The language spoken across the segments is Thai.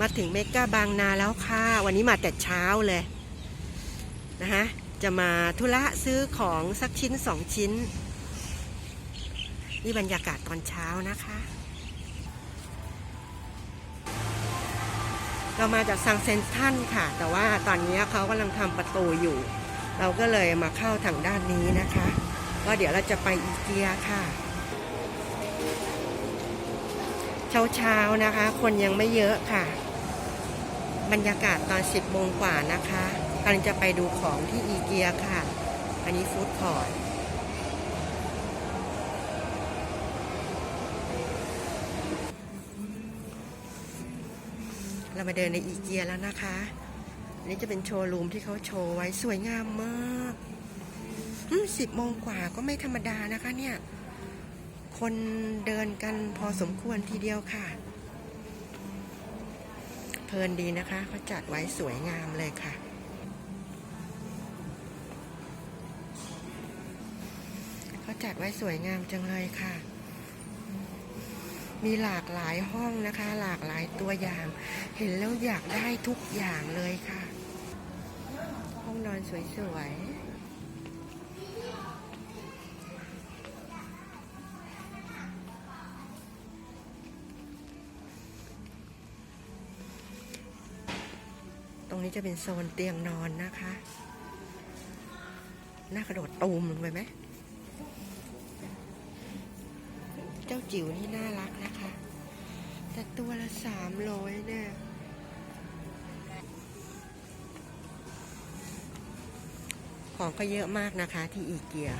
มาถึงเมกาบางนาแล้วค่ะ วันนี้มาแต่เช้าเลยนะคะจะมาธุระซื้อของสักชิ้นสองชิ้น นี่บรรยากาศตอนเช้านะคะ เรามาจากซังเซนทันค่ะ แต่ว่าตอนนี้เขากำลังทำประตูอยู่ เราก็เลยมาเข้าทางด้านนี้นะคะก็เดี๋ยวเราจะไปอีเกียค่ะ เช้าๆนะคะ คนยังไม่เยอะค่ะ บรรยากาศตอน 10โมงกว่านะคะกำลังจะไปดูของที่อีเกียค่ะ อันนี้ฟู้ดคอร์ทเรามาเดินในอีเกียแล้วนะคะอันนี้จะเป็นโชว์รูมที่เขาโชว์ไว้สวยงามมากสิบโมงกว่าก็ไม่ธรรมดานะคะเนี่ย คนเดินกันพอสมควรทีเดียวค่ะ ลินดีนะคะเขาจัดไว้สวยงามเลยค่ะ เขาจัดไว้สวยงามจังเลยค่ะ มีหลากหลายห้องนะคะ หลากหลายตัวอย่าง เห็นแล้วอยากได้ทุกอย่างเลยค่ะ ห้องนอนสวยๆ นี้จะเป็นโซนเตียงนอนนะคะ น่ากระโดดตูมลงไปไหม เจ้าจิ๋วนี่น่ารักนะคะ แต่ตัวละสามร้อยเนี่ยของก็เยอะมากนะคะที่อีเกีย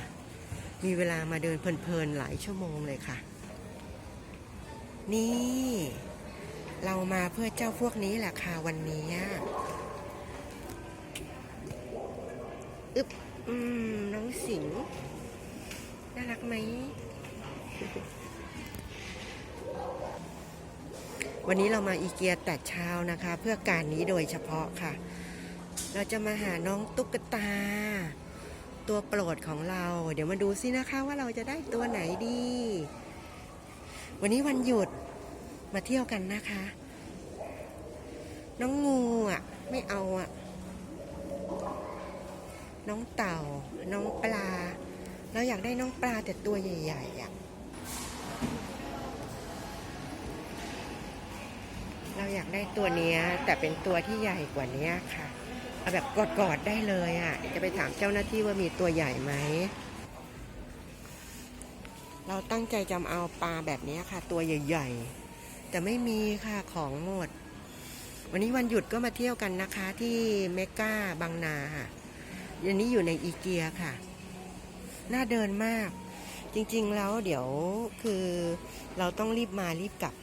มีเวลามาเดินเพลินๆหลายชั่วโมงเลยค่ะ นี่ เรามาเพื่อเจ้าพวกนี้แหละค่ะวันนี้ อึบอืมน้องสิงน่ารักไหม วันนี้เรามาอีเกียแต่เช้านะคะ เพื่อการนี้โดยเฉพาะค่ะ เราจะมาหาน้องตุ๊กตา ตัวโปรดของเรา เดี๋ยวมาดูซินะคะว่าเราจะได้ตัวไหนดี วันนี้วันหยุดมาเที่ยวกันนะคะ น้องงูอะ ไม่เอาอะ น้องเต่า น้องปลา เราอยากได้น้องปลาแต่ตัวใหญ่ๆอะเราอยากได้ตัวเนี้ยแต่เป็นตัวที่ใหญ่กว่านี้ค่ะ เอาแบบกอดๆได้เลยอะจะไปถามเจ้าหน้าที่ว่ามีตัวใหญ่ไหม เราตั้งใจจะเอาปลาแบบนี้ค่ะ ตัวใหญ่ๆ แต่ไม่มีค่ะของหมด วันนี้วันหยุดก็มาเที่ยวกันนะคะที่เมกาบางนาค่ะ อันนี้อยู่ในอีเกียค่ะ น่าเดินมาก จริงๆแล้วเดี๋ยวคือเราต้องรีบมารีบกลับ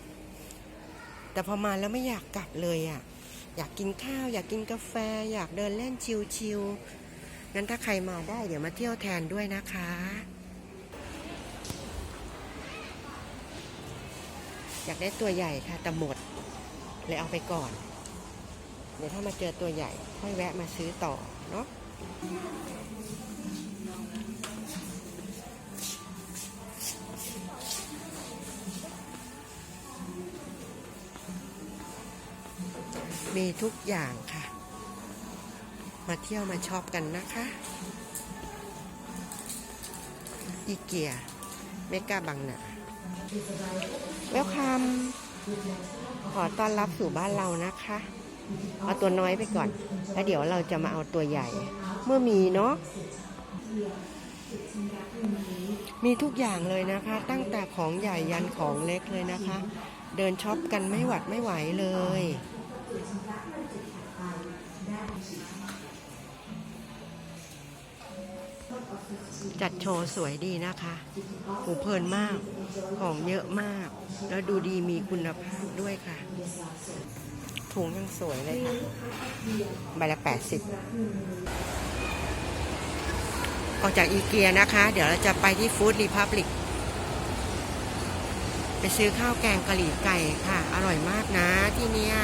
แต่พอมาแล้วไม่อยากกลับเลยอะ อยากกินข้าว อยากกินกาแฟ อยากเดินเล่นชิลๆงั้นถ้าใครมาได้เดี๋ยวมาเที่ยวแทนด้วยนะคะอยากได้ตัวใหญ่ค่ะแต่หมด เลยเอาไปก่อน เดี๋ยวถ้ามาเจอตัวใหญ่ ค่อยแวะมาซื้อต่อเนาะ มีทุกอย่างค่ะ มาเที่ยวมาช็อปกันนะคะ อีเกีย เมกาบางนาเวลคัมขอต้อนรับสู่บ้านเรานะคะ เอาตัวน้อยไปก่อน แล้วเดี๋ยวเราจะมาเอาตัวใหญ่ เมื่อมีเนาะมีทุกอย่างเลยนะคะ ตั้งแต่ของใหญ่ยันของเล็กเลยนะคะ เดินช็อปกันไม่หวัดไม่ไหวเลย จัดโชว์สวยดีนะคะหูเพลินมากของเยอะมาก แล้วดูดีมีคุณภาพด้วยค่ะ ถุงยังสวยเลยค่ะ ใบละแปดสิบ ออกจากอีเกียนะคะ เดี๋ยวเราจะไปที่ฟู้ดรีพับลิกไปซื้อข้าวแกงกะหรี่ไก่ค่ะ อร่อยมากนะที่เนี้ย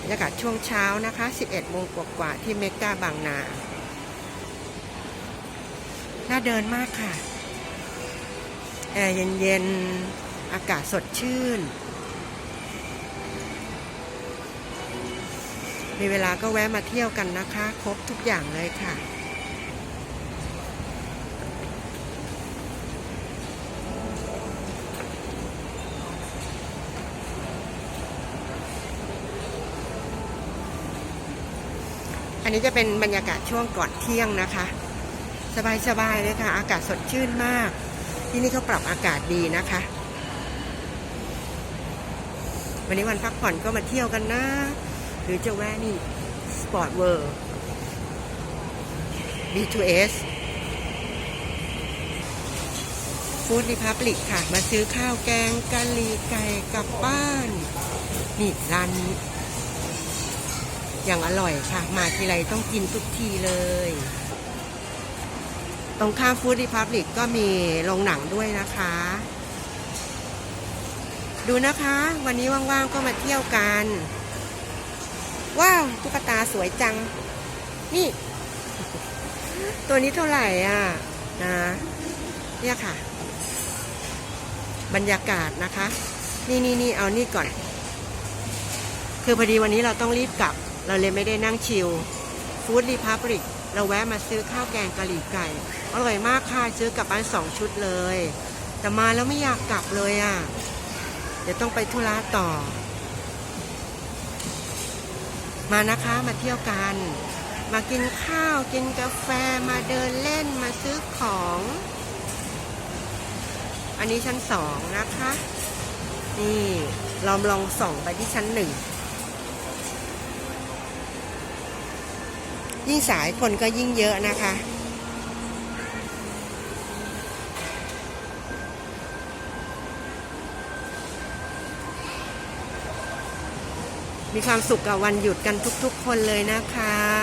บรรยากาศช่วงเช้านะคะ 11 โมงกว่าๆที่เมกาบางนา น่าเดินมากค่ะ แอร์เย็นๆ อากาศสดชื่น มีเวลาก็แวะมาเที่ยวกันนะคะ ครบทุกอย่างเลยค่ะอันนี้จะเป็นบรรยากาศช่วงก่อนเที่ยงนะคะ สบายๆเลยค่ะ อากาศสดชื่นมาก ที่นี่เขาปรับอากาศดีนะคะ วันนี้วันพักผ่อนก็มาเที่ยวกันนะ หรือจะแวะนี่สปอร์ตเวิร์ B2S ฟู้ดรีพับลิกค่ะ มาซื้อข้าวแกงกะหรี่ไก่กลับบ้าน นี่ร้านนี้ อย่างอร่อยค่ะ มาทีไรต้องกินทุกทีเลย ตรงข้ามฟู้ดรีพับลิกก็มีโรงหนังด้วยนะคะ ดูนะคะ วันนี้ว่างๆก็มาเที่ยวกัน ว้าวตุ๊กตาสวยจัง นี่ ตัวนี้เท่าไหร่อะนะเนี่ยค่ะ บรรยากาศนะคะ นี่นี่นี่เอานี่ก่อน คือพอดีวันนี้เราต้องรีบกลับ เราเลยไม่ได้นั่งชิลฟู้ดรีพับลิกเราแวะมาซื้อข้าวแกงกะหรี่ไก่อร่อยมากค่ะซื้อกลับบ้านสองชุดเลย แต่มาแล้วไม่อยากกลับเลยอะ เดี๋ยวต้องไปธุระต่อ มานะคะมาเที่ยวกัน มากินข้าวกินกาแฟมาเดินเล่นมาซื้อของ อันนี้ชั้นสองนะคะ นี่ลองลองส่องไปที่ชั้นหนึ่งยิ่งสายคนก็ยิ่งเยอะนะคะ มีความสุขกับวันหยุดกันทุกๆคนเลยนะคะ